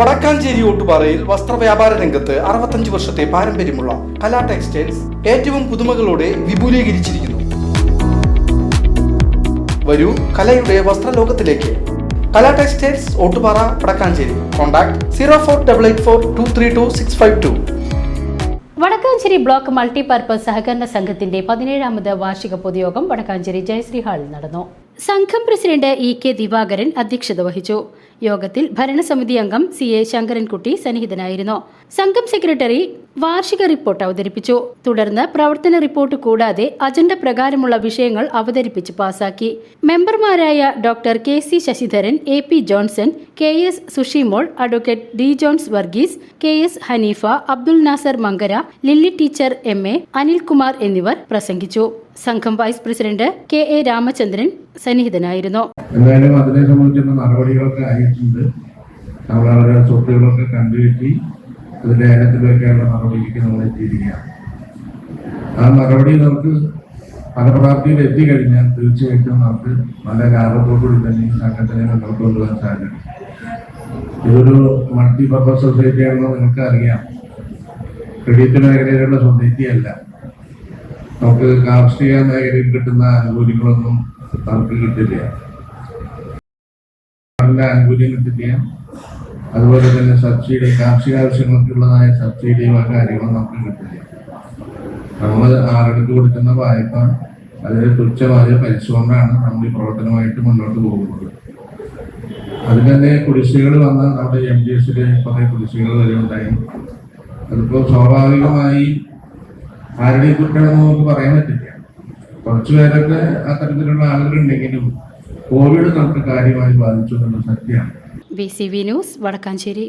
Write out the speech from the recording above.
വടക്കാഞ്ചേരി ഓട്ടുപാറയിൽ വസ്ത്രവ്യാപാര രംഗത്ത് അറുപത്തഞ്ച് വർഷത്തെ പാരമ്പര്യമുള്ള കലാ ടെക്സ്റ്റൈൽസ് ഏറ്റവും പുതുമകളോടെ വിപുലീകരിച്ചിരിക്കുന്നു. വരൂ കലയുടെ വസ്ത്രലോകത്തിലേക്ക്. Kala textiles Ottupara Wadakkanchery. Contact zero four double eight four two three two six five two. Wadakkanchery block multipurpose സഹകരണ സംഘത്തിന്റെ പതിനേഴാമത് വാർഷിക പൊതുയോഗം വടക്കാഞ്ചേരി ജയശ്രീ ഹാളിൽ നടന്നു. സംഘം പ്രസിഡന്റ് ഇ കെ ദിവാകരൻ അധ്യക്ഷത വഹിച്ചു. യോഗത്തിൽ ഭരണസമിതി അംഗം സി എ ശങ്കരൻകുട്ടി സന്നിഹിതനായിരുന്നു. സംഘം സെക്രട്ടറി വാർഷിക റിപ്പോർട്ട് അവതരിപ്പിച്ചു. തുടർന്ന് പ്രവർത്തന റിപ്പോർട്ട് കൂടാതെ അജണ്ട പ്രകാരമുള്ള വിഷയങ്ങൾ അവതരിപ്പിച്ച് പാസാക്കി. മെമ്പർമാരായ doctor K. C. Sasidharan A. P. Johnson K. S. Sushimol advocate D. Jones Varghese K. S. Haneefa Abdul Nasar Mankara Lilly teacher M. A. Anilkumar എന്നിവർ പ്രസംഗിച്ചു. സംഘം vice president K. A. Ramachandran സന്നിഹിതനായിരുന്നു. എന്തായാലും അതിനെ സംബന്ധിച്ചുള്ള നടപടികളൊക്കെ ആയിട്ടുണ്ട്. നമ്മൾ അവരുടെ സ്വത്തുകളൊക്കെ കണ്ടുകെട്ടി അതിന്റെ ഏലത്തിലേക്കുള്ള നടപടിക്ക് നമ്മൾ എത്തിയിരിക്കുകയാണ്. ആ നടപടി നമുക്ക് ഫലപ്രാപ്തിയിൽ എത്തിക്കഴിഞ്ഞാൽ തീർച്ചയായിട്ടും നമുക്ക് നല്ല ലാഭത്തോടുകൂടി തന്നെ സംഘത്തിനെ മുന്നോട്ട് കൊണ്ടുപോകാൻ സാധിക്കും. ഇതൊരു സൊസൈറ്റി ആണെന്ന് നിങ്ങൾക്ക് അറിയാം ക്രെഡിറ്റ് മേഖലയിലുള്ള സൊസൈറ്റി അല്ല. നമുക്ക് കാർഷിക മേഖലയിൽ കിട്ടുന്ന ആനുകൂല്യങ്ങളൊന്നും നമുക്ക് കിട്ടില്ല. നല്ല ആനുകൂല്യം കിട്ടില്ല. അതുപോലെ തന്നെ സബ്സിഡി കാർഷിക ആവശ്യങ്ങൾക്കുള്ളതായ സബ്സിഡി വക കാര്യങ്ങളും നമുക്ക് കിട്ടില്ല. നമ്മൾ ആളുകൾക്ക് കൊടുക്കുന്ന വായ്പ അതിന് തുച്ഛമായ പരിശ്രമമാണ് നമ്മൾ ഈ പ്രവർത്തനമായിട്ട് മുന്നോട്ട് പോകുന്നത്. അതിൽ തന്നെ കുടിശ്ശികൾ വന്ന നമ്മുടെ എം ഡി എസിലെ കുറെ കുടിശ്ശികൾ വരെ ഉണ്ടായി അതിപ്പോ സ്വാഭാവികമായി ആരുടെയും കുറ്റമാണെന്ന് നമുക്ക് പറയാൻ പറ്റില്ല. കുറച്ചു പേരൊക്കെ അത്തരത്തിലുള്ള ആളുകളുണ്ടെങ്കിലും കോവിഡ് നമുക്ക് കാര്യമായി ബാധിച്ചു എന്നുള്ള സത്യമാണ്. B C V news Wadakkanchery.